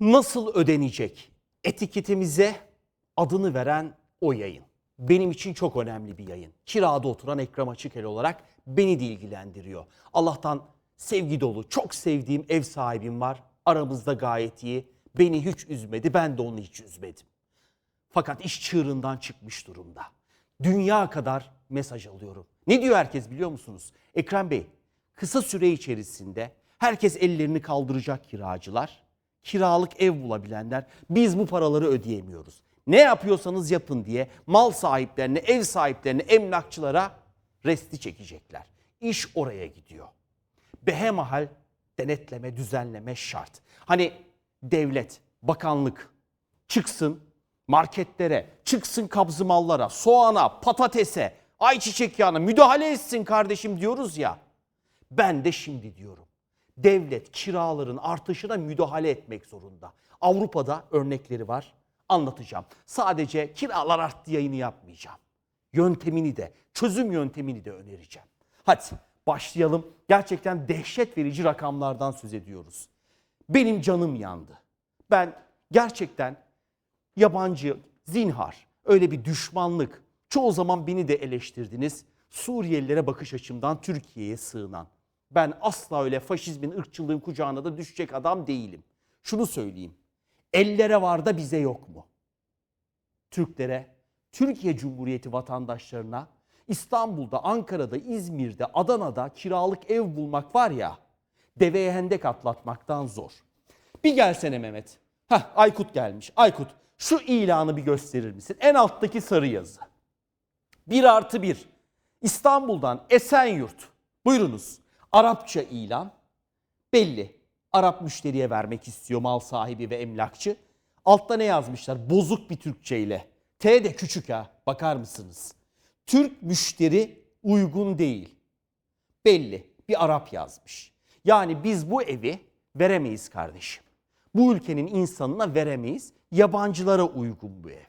Nasıl ödenecek? Etiketimize adını veren o yayın. Benim için çok önemli bir yayın. Kirada oturan Ekrem Açıkel olarak beni de ilgilendiriyor. Allah'tan sevgi dolu, çok sevdiğim ev sahibim var. Aramızda gayet iyi. Beni hiç üzmedi, ben de onu hiç üzmedim. Fakat iş çığırından çıkmış durumda. Dünya kadar mesaj alıyorum. Ne diyor herkes biliyor musunuz? Ekrem Bey, kısa süre içerisinde herkes ellerini kaldıracak kiracılar, kiralık ev bulabilenler, biz bu paraları ödeyemiyoruz. Ne yapıyorsanız yapın diye mal sahiplerine, ev sahiplerine, emlakçılara resti çekecekler. İş oraya gidiyor. Behemahal denetleme, düzenleme şart. Hani devlet, bakanlık çıksın marketlere, çıksın kabzı mallara, soğana, patatese, ayçiçek yağına müdahale etsin kardeşim diyoruz ya. Ben de şimdi diyorum. Devlet kiraların artışına müdahale etmek zorunda. Avrupa'da örnekleri var. Anlatacağım. Sadece kiralar arttı yayını yapmayacağım. Yöntemini de, çözüm yöntemini de önereceğim. Hadi başlayalım. Gerçekten dehşet verici rakamlardan söz ediyoruz. Benim canım yandı. Ben gerçekten yabancı, zinhar, öyle bir düşmanlık. Çoğu zaman beni de eleştirdiniz. Suriyelilere bakış açımdan Türkiye'ye sığınan. Ben asla öyle faşizmin, ırkçılığın kucağına da düşecek adam değilim. Şunu söyleyeyim. Ellere var da bize yok mu? Türklere, Türkiye Cumhuriyeti vatandaşlarına İstanbul'da, Ankara'da, İzmir'de, Adana'da kiralık ev bulmak var ya, deveye hendek atlatmaktan zor. Bir gelsene Mehmet. Heh, Aykut gelmiş. Aykut şu ilanı bir gösterir misin? En alttaki sarı yazı. 1 artı 1. İstanbul'dan Esenyurt. Buyurunuz. Arapça ilan. Belli. Arap müşteriye vermek istiyor mal sahibi ve emlakçı. Altta ne yazmışlar? Bozuk bir Türkçe ile. T de küçük ha. Bakar mısınız? Türk müşteri uygun değil. Belli. Bir Arap yazmış. Yani biz bu evi veremeyiz kardeşim. Bu ülkenin insanına veremeyiz. Yabancılara uygun bu ev.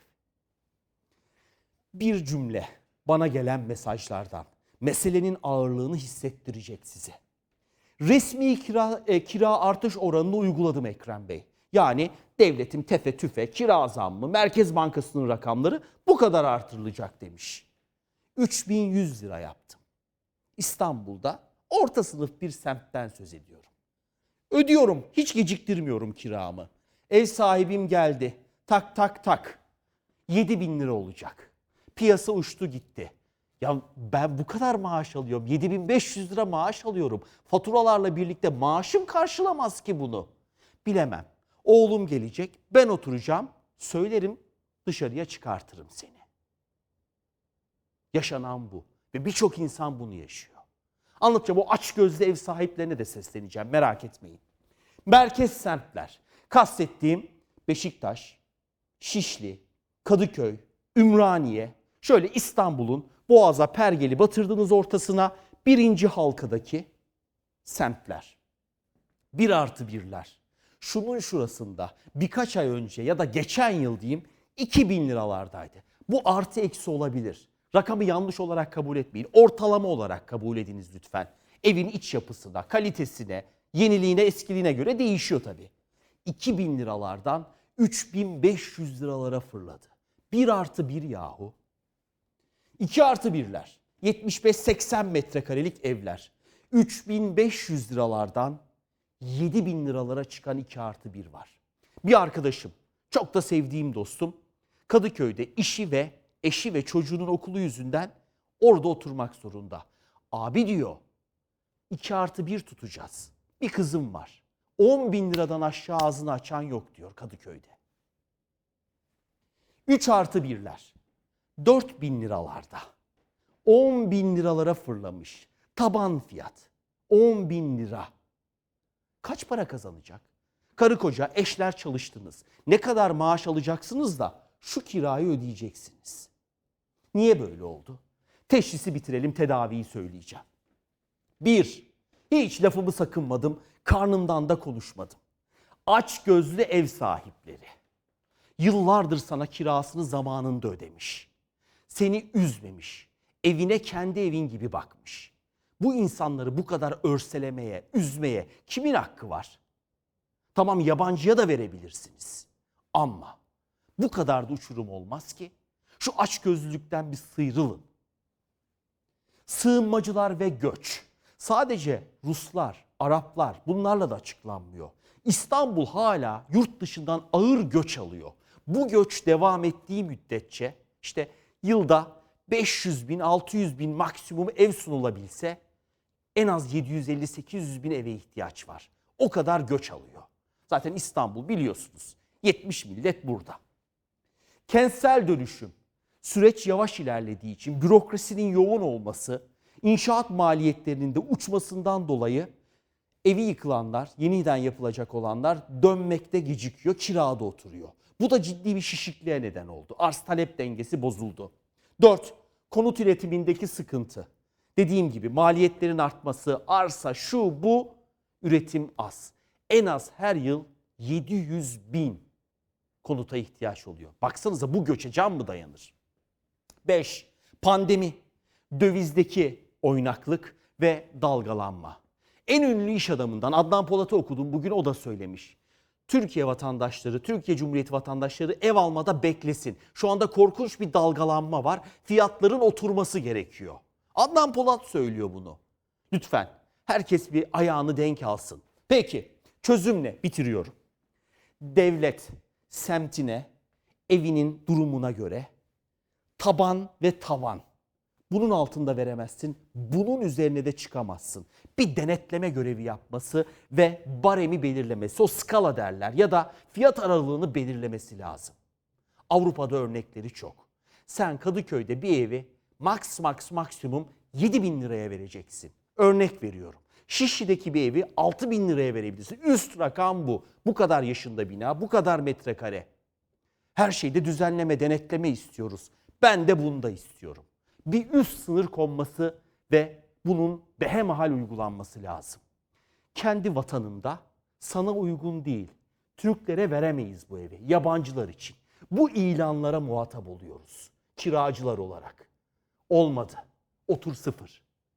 Bir cümle bana gelen mesajlardan meselenin ağırlığını hissettirecek size. Resmi kira, e, kira artış oranını uyguladım Ekrem Bey. Yani devletin tefe tüfe kira zammı, Merkez Bankası'nın rakamları bu kadar artırılacak demiş. 3100 lira yaptım. İstanbul'da orta sınıf bir semtten söz ediyorum. Ödüyorum, hiç geciktirmiyorum kiramı. Ev sahibim geldi. Tak tak tak. 7 bin lira olacak. Piyasa uçtu gitti. Ya ben bu kadar maaş alıyorum. 7500 lira maaş alıyorum. Faturalarla birlikte maaşım karşılamaz ki bunu. Bilemem. Oğlum gelecek. Ben oturacağım. Söylerim dışarıya çıkartırım seni. Yaşanan bu. Ve birçok insan bunu yaşıyor. Anlatacağım o aç gözlü ev sahiplerine de sesleneceğim merak etmeyin. Merkez semtler. Kastettiğim Beşiktaş, Şişli, Kadıköy, Ümraniye, şöyle İstanbul'un Boğaz'a pergeli batırdığınız ortasına birinci halkadaki semtler. Bir artı birler. Şunun şurasında birkaç ay önce ya da geçen yıl diyeyim 2000 liralardaydı. Bu artı eksi olabilir. Rakamı yanlış olarak kabul etmeyin. Ortalama olarak kabul ediniz lütfen. Evin iç yapısına, kalitesine, yeniliğine, eskiliğine göre değişiyor tabii. 2000 liralardan 3500 liralara fırladı. 1 artı 1 yahu. 2 artı 1'ler. 75-80 metrekarelik evler. 3500 liralardan 7000 liralara çıkan 2 artı 1 var. Bir arkadaşım, çok da sevdiğim dostum, Kadıköy'de işi ve eşi ve çocuğunun okulu yüzünden orada oturmak zorunda. Abi diyor, 2 artı 1 tutacağız. Bir kızım var. 10 bin liradan aşağı ağzını açan yok diyor Kadıköy'de. 3 artı 1'ler. 4 bin liralarda. 10 bin liralara fırlamış. Taban fiyat. 10 bin lira. Kaç para kazanacak? Karı koca eşler çalıştınız. Ne kadar maaş alacaksınız da şu kirayı ödeyeceksiniz. Niye böyle oldu? Teşhisi bitirelim, tedaviyi söyleyeceğim. Bir, hiç lafımı sakınmadım, karnımdan da konuşmadım. Aç gözlü ev sahipleri. Yıllardır sana kirasını zamanında ödemiş. Seni üzmemiş. Evine kendi evin gibi bakmış. Bu insanları bu kadar örselemeye, üzmeye kimin hakkı var? Tamam yabancıya da verebilirsiniz. Ama bu kadar da uçurum olmaz ki. Şu açgözlülükten bir sıyrılın. Sığınmacılar ve göç. Sadece Ruslar, Araplar bunlarla da açıklanmıyor. İstanbul hala yurt dışından ağır göç alıyor. Bu göç devam ettiği müddetçe işte yılda 500 bin, 600 bin maksimum ev sunulabilse en az 750-800 bin eve ihtiyaç var. O kadar göç alıyor. Zaten İstanbul biliyorsunuz 70 millet burada. Kentsel dönüşüm süreç yavaş ilerlediği için bürokrasinin yoğun olması, inşaat maliyetlerinin de uçmasından dolayı evi yıkılanlar, yeniden yapılacak olanlar dönmekte gecikiyor, kirada oturuyor. Bu da ciddi bir şişikliğe neden oldu. Arz talep dengesi bozuldu. 4. Konut üretimindeki sıkıntı. Dediğim gibi maliyetlerin artması, arsa, şu bu, üretim az. En az her yıl 700 bin konuta ihtiyaç oluyor. Baksanıza bu göçe can mı dayanır? 5. Pandemi, dövizdeki oynaklık ve dalgalanma. En ünlü iş adamından Adnan Polat'ı okudum. Bugün o da söylemiş. Türkiye vatandaşları, Türkiye Cumhuriyeti vatandaşları ev almada beklesin. Şu anda korkunç bir dalgalanma var. Fiyatların oturması gerekiyor. Adnan Polat söylüyor bunu. Lütfen herkes bir ayağını denk alsın. Peki çözüm ne? Bitiriyorum devlet semtine, evinin durumuna göre taban ve tavan. Bunun altında veremezsin. Bunun üzerine de çıkamazsın. Bir denetleme görevi yapması ve baremi belirlemesi, o skala derler ya da fiyat aralığını belirlemesi lazım. Avrupa'da örnekleri çok. Sen Kadıköy'de bir evi max max maksimum 7 bin liraya vereceksin. Örnek veriyorum. Şişli'deki bir evi 6 bin liraya verebilirsin. Üst rakam bu. Bu kadar yaşında bina, bu kadar metrekare. Her şeyde düzenleme, denetleme istiyoruz. Ben de bunu da istiyorum. Bir üst sınır konması ve bunun behemahal uygulanması lazım. Kendi vatanında sana uygun değil. Türklere veremeyiz bu evi. Yabancılar için. Bu ilanlara muhatap oluyoruz. Kiracılar olarak. Olmadı. Otur sıfır.